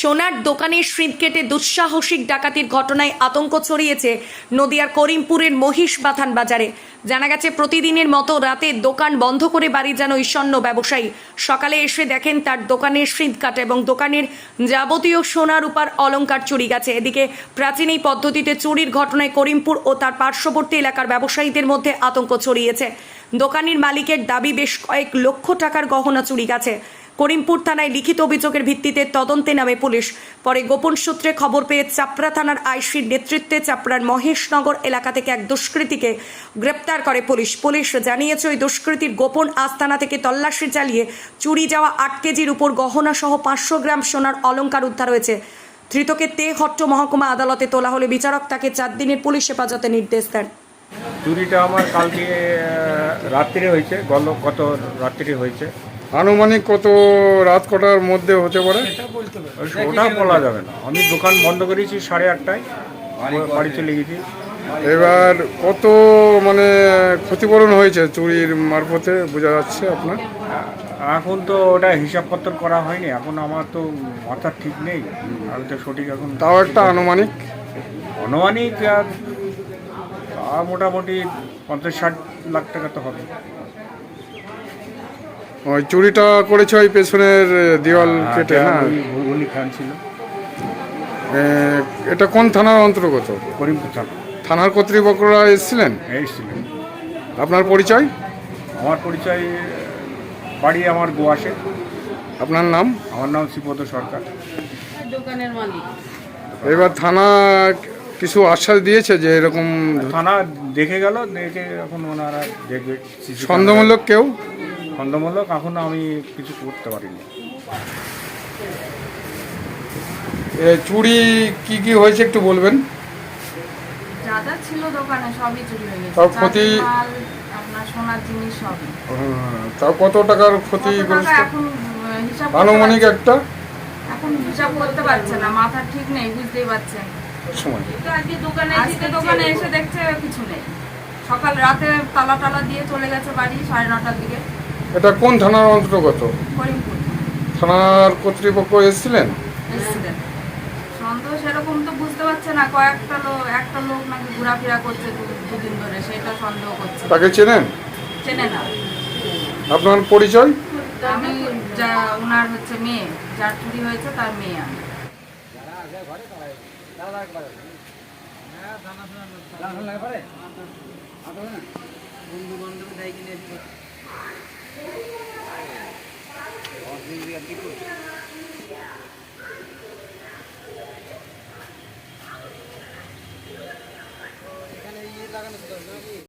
সোনার দোকানের শৃঙ্খ কেটে দুঃসাহসিক ডাকাতির ঘটনায় আতঙ্ক ছড়িয়েছে নদিয়ার করিমপুরের মহিষ বাথান বাজারে। জানা গেছে, প্রতিদিনের মতো রাতে দোকান বন্ধ করে বাড়ি যান ওই ব্যবসায়ী। সকালে এসে দেখেন তার দোকানের শৃঙ্খ কাটা এবং দোকানের যাবতীয় সোনার রূপার অলংকার চুরি গেছে। এদিকে প্রাচীন এই পদ্ধতিতে চুরির ঘটনায় করিমপুর ও তার পার্শ্ববর্তী এলাকার ব্যবসায়ীদের মধ্যে আতঙ্ক ছড়িয়েছে। দোকানের মালিকের দাবি, বেশ কয়েক লক্ষ টাকার গহনা চুরি গেছে। করিমপুর থানায় লিখিত অভিযোগের ভিত্তিতে তদন্তে নামে পুলিশ। পরে গোপন সূত্রে খবর পেয়ে চাপড়া থানার আইসির নেতৃত্বে চাপড়ার মহেশনগর এলাকা থেকে এক দুষ্কৃতীকে গ্রেপ্তার করে পুলিশ। পুলিশ জানিয়েছে, ওই দুষ্কৃতীর গোপন আস্তানা থেকে তল্লাশি চালিয়ে চুরি যাওয়া আট কেজির উপর গহনা সহ পাঁচশো গ্রাম সোনার অলঙ্কার উদ্ধার হয়েছে। ধৃতকে তে হট্ট মহকুমা আদালতে তোলা হলে বিচারক তাকে চার দিনের পুলিশ হেফাজতে নির্দেশ দেন। চুরিটা আমার কালকে রাত্রে হয়েছে গত রাত্রে হয়েছে। আনুমানিক কত রাত কটার মধ্যে হতে পারে? ওটা বলা যাবে না। আমি দোকান বন্ধ করেছি সাড়ে আটটায়। বাড়ি চলে গেছি এবার কত মানে ক্ষতিপূরণ হয়েছে চুরির মারফতে বোঝা যাচ্ছে আপনার? এখন তো ওটা হিসাবপত্র করা হয়নি। এখন আমার তো মাথা ঠিক নেই। আমি তো সঠিক এখন তাও একটা আনুমানিক? আনুমানিক মোটামুটি পঞ্চাশ ষাট লাখ টাকা তো হবে। ওই চুরিটা করেছে ওই পেছনের দেওয়াল কেটে না? ভুলি খান ছিল। এটা কোন থানার অন্তর্গত? করিমপুর থানা। থানার কর্তৃপক্ষরা এসেছিলেন? এসেছিলেন। আপনার পরিচয়? আমার পরিচয় বাড়ি আমার গোয়াসে আপনার নাম? আমার নাম শ্রীপদ সরকার। দোকানের মালিক। এবার থানা কিছু আশ্বাস দিয়েছে যে এরকম থানা দেখে গেল দেখে এখন ওনারা দেখবে। সন্দেহমূলক কেউ? সন্দেহমূলক এখন আমি কিছু করতে পারিনি। এ, চুরি কি কি হয়েছে একটু বলবেন? যা যা ছিল দোকানে সবই চুরি হয়ে গেছে। তাও ক্ষতি- চালের মাল, আপনার সোনার জিনিস সবই। হ্যাঁ, তাও কত টাকার কত টাকা ক্ষতিগ্রস্ত এখন আহ, হিসাব করতে আনুমানিক পারছি- একটা? এখন হিসাব করতে পারছে না মাথা ঠিক নেই বুঝতেই পারছেন। সময়। আজকে দোকানে আজকে দোকানে এসে দেখছে কিছু নেই। সকাল রাতে তালা টালা দিয়ে চলে গেছে বাড়ি সাড়ে নটার দিকে। এটা কোন থানার অন্তর্গত? থানার কর্তৃপক্ষ এসেছিলেন? তো বুঝতে পারছে না কয়েকটা লোক একটা লোক নাকি ঘোরাফেরা করছে ধরে সেটা সন্দেহ তাকে চেনেন? চেনে না। আপনার পরিচয়? যা ওনার হচ্ছে মেয়ে যার চুরি হয়েছে তার মেয়ে আমি। বন্ধু বান্ধব Ó,